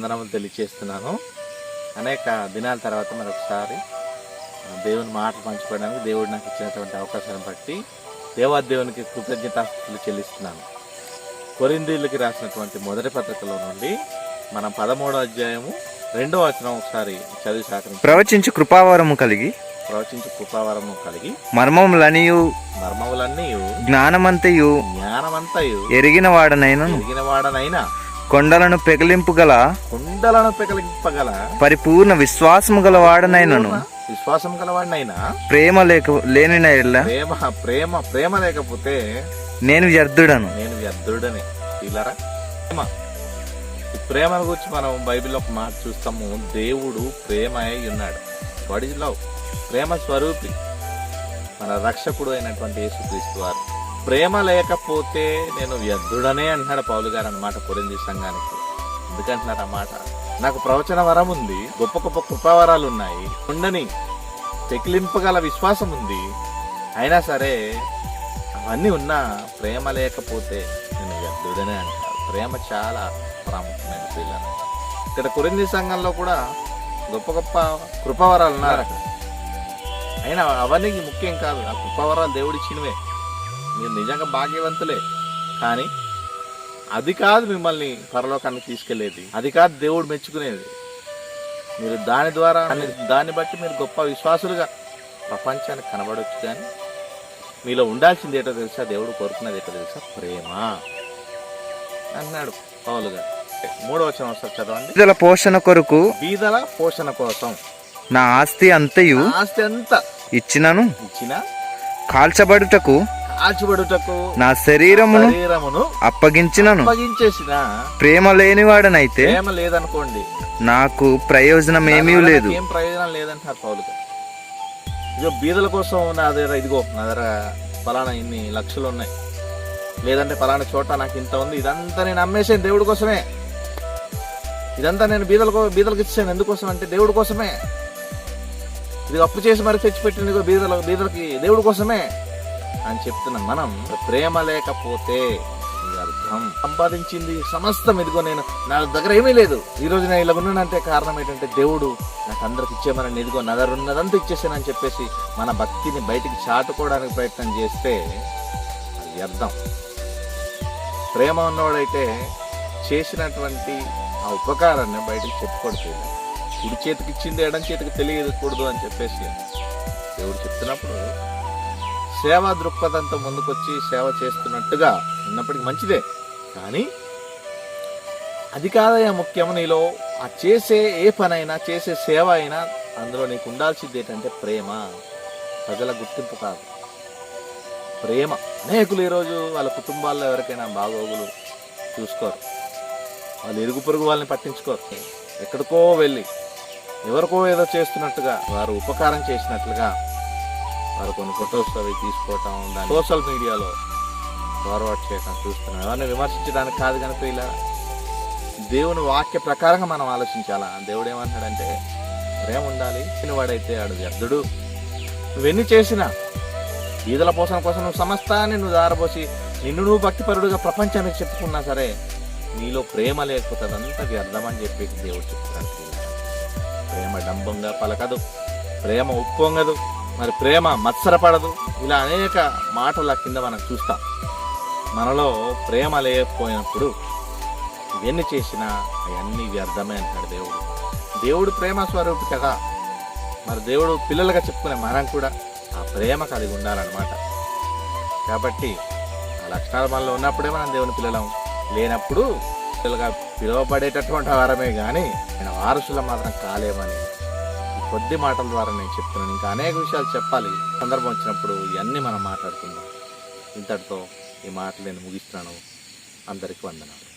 వందనములు తెలియచేస్తున్నాను అనేక దినాల తర్వాత మరొకసారి దేవుని మాటలు పంచుకోవడానికి దేవుడు నాకు ఇచ్చినటువంటి అవకాశాన్ని బట్టి దేవాదేవునికి కృతజ్ఞతాస్తులు చెల్లిస్తున్నాను. కొరిందీళ్ళకి రాసినటువంటి మొదటి పత్రికలో నుండి మనం పదమూడో అధ్యాయము రెండో వచనం ఒకసారి చదివి సహకరించి ప్రవచించు కృపావరము కలిగి ప్రవచించు కృపావరము కలిగి మర్మములనియు మర్మములన్నీ జ్ఞానమంతయు జ్ఞానమంతయు ఎరిగిన వాడనైనను. ఎరిగిన వాడనైనా కొండలను పెకిలింపు గల కుండలను పెకలింపగల పరిపూర్ణ విశ్వాసము గల వాడనైనను విశ్వాసం గలవాడినైనా? ప్రేమ లేక లేని ప్రేమ ప్రేమ ప్రేమ లేకపోతే నేను వ్యర్థుడను. నేను వ్యర్థుడని. వీళ్ళరా ప్రేమ. ఈ ప్రేమను గురించి మనం బైబిల్లో ఒక మాట చూస్తాము. దేవుడు ప్రేమ అయి ఉన్నాడు. వాట్ ఇస్ లవ్ ప్రేమ స్వరూపి. మన రక్షకుడు అయినటువంటి యేసుక్రీస్తు వారు. ప్రేమ లేకపోతే నేను వ్యర్థుడనే అంటున్నాడు పౌలు గారు అనమాట కొరింది సంఘానికి. ఎందుకంటున్నారు అన్నమాట? నాకు ప్రవచన వరం ఉంది గొప్ప గొప్ప కృపావరాలు ఉన్నాయి. ఉండని పెకిలింపగల విశ్వాసం ఉంది. అయినా సరే అవన్నీ ఉన్నా ప్రేమ లేకపోతే నేను వ్యర్థుడనే అంటారు ప్రేమ చాలా ప్రాముఖ్యమైన పిల్లలు. ఇక్కడ కొరింది సంఘంలో కూడా గొప్ప గొప్ప కృపావరాలు ఉన్నారు అక్కడ. అయినా అవన్నీ ముఖ్యం కాదు. ఆ కృపావరాలు దేవుడిచ్చినవే. మీరు నిజంగా భాగ్యవంతులే. కానీ అది కాదు మిమ్మల్ని పరలోకానికి తీసుకెళ్ళేది. అది కాదు దేవుడు మెచ్చుకునేది. మీరు దాని ద్వారా దాన్ని బట్టి మీరు గొప్ప విశ్వాసులుగా ప్రపంచానికి కనబడవచ్చు కానీ మీలో ఉండాల్సింది ఏంటో తెలుసా? దేవుడు కోరుకున్నది ఏంటో తెలుసా? ప్రేమ. అన్నాడు పౌలు గారు. మూడవ ఒకసారి చదవండి. బీదల పోషణ కొరకు బీదల పోషణ కోసం. నా ఆస్తి అంతయు ఆస్తి అంతా ఇచ్చినను. ఇచ్చిన కాల్చబడుటకు కాల్చబడుటకు నా శరీరమును శరీరమును అప్పగించినను. అప్పగించేసిన ప్రేమ లేనివాడనైతే ప్రేమ లేదనుకోండి. నాకు ప్రయోజనం ఏమీ లేదు. ఏం ప్రయోజనం లేదంటారు పౌలు ఇదిగో బీదల కోసం నా దగ్గర ఇదిగో నా దగ్గర ఫలానా ఇన్ని లక్షలు ఉన్నాయి. లేదంటే ఫలానా చోట నాకు ఇంత ఉంది. ఇదంతా నేను అమ్మేసాను దేవుడి కోసమే. ఇదంతా నేను బీదలకు బీదలకు ఇచ్చాను ఎందుకోసం అంటే దేవుడి కోసమే. ఇది అప్పు చేసి మరి తెచ్చిపెట్టింది బీదల బీదలకి దేవుడి కోసమే. అని చెప్తున్న మనం ప్రేమ లేకపోతే అర్థం సంపాదించింది సమస్తం ఇదిగో నేను నా దగ్గర ఏమీ లేదు. ఈ రోజు నేను ఇలా ఉన్నానంటే కారణం ఏంటంటే దేవుడు నాకు అందరికి ఇచ్చేమని ఇదిగో నా దగ్గర ఉన్నదంతా ఇచ్చేసానని చెప్పేసి మన భక్తిని బయటికి చాటుకోవడానికి ప్రయత్నం చేస్తే అది వ్యర్థం ప్రేమ ఉన్నవాడైతే చేసినటువంటి ఆ ఉపకారాన్ని బయటికి చెప్పుకోవట్లేదు కుడి చేతికి ఇచ్చింది ఎడం చేతికి తెలియకూడదు అని చెప్పేసి దేవుడు చెప్తున్నప్పుడు సేవా దృక్పథంతో ముందుకొచ్చి సేవ చేస్తున్నట్టుగా ఉన్నప్పటికీ మంచిదే. కానీ అది కాదయ్యా ముఖ్యం నీలో ఆ చేసే ఏ పనైనా చేసే సేవ అయినా అందులో నీకు ఉండాల్సింది ఏంటంటే ప్రేమ. ప్రజల గుర్తింపు కాదు. ప్రేమ. అనేకులు ఈరోజు వాళ్ళ కుటుంబాల్లో ఎవరికైనా బాగోగులు చూసుకోరు. వాళ్ళు ఇరుగు పొరుగు వాళ్ళని పట్టించుకోరు. ఎక్కడికో వెళ్ళి ఎవరికో ఏదో చేస్తున్నట్టుగా వారు ఉపకారం చేసినట్లుగా వారు కొన్ని ఫొటోస్ అవి తీసుకోవటం దాన్ని సోషల్ మీడియాలో ఫార్వర్డ్ చేయటం చూస్తున్నాం. ఎవరిని విమర్శించడానికి కాదు కనుక ఇలా దేవుని వాక్య ప్రకారంగా మనం ఆలోచించాలా? దేవుడు ఏమంటాడంటే ప్రేమ ఉండాలి వాడైతే ఆడు వ్యర్థుడు. నువ్వెన్ని చేసినా ఈదల పోషణ కోసం నువ్వు సమస్తాన్ని నువ్వు దారపోసి నిన్ను నువ్వు భక్తిపరుడుగా ప్రపంచానికి చెప్పుకున్నా సరే నీలో ప్రేమ లేకపోతే అదంతా వ్యర్థమని చెప్పేసి దేవుడు చెప్తున్నాడు. ప్రేమ డంబంగా పలకదు. ప్రేమ ఉప్పొంగదు. మరి ప్రేమ మత్సరపడదు ఇలా అనేక మాటల కింద మనం చూస్తాం. మనలో ప్రేమ లేకపోయినప్పుడు ఇవన్నీ చేసినా అవన్నీ వ్యర్థమే అంటాడు దేవుడు. దేవుడు ప్రేమ స్వరూపి కదా. మరి దేవుడు పిల్లలుగా చెప్పుకునే మనం కూడా ఆ ప్రేమ కలిగి ఉండాలన్నమాట. కాబట్టి ఆ లక్షణాలు మనలో ఉన్నప్పుడే మనం దేవుని పిల్లలం. లేనప్పుడు పిల్లలుగా పిలువబడేటటువంటి వారమే కానీ నేను వారసుల మాత్రం కాలేమని కొద్ది మాటల ద్వారా నేను చెప్తున్నాను. ఇంకా అనేక విషయాలు చెప్పాలి. సందర్భం వచ్చినప్పుడు ఇవన్నీ మనం మాట్లాడుకుందాం. ఇంతటితో ఈ మాటలు నేను ముగిస్తున్నాను. అందరికీ వందనాలు.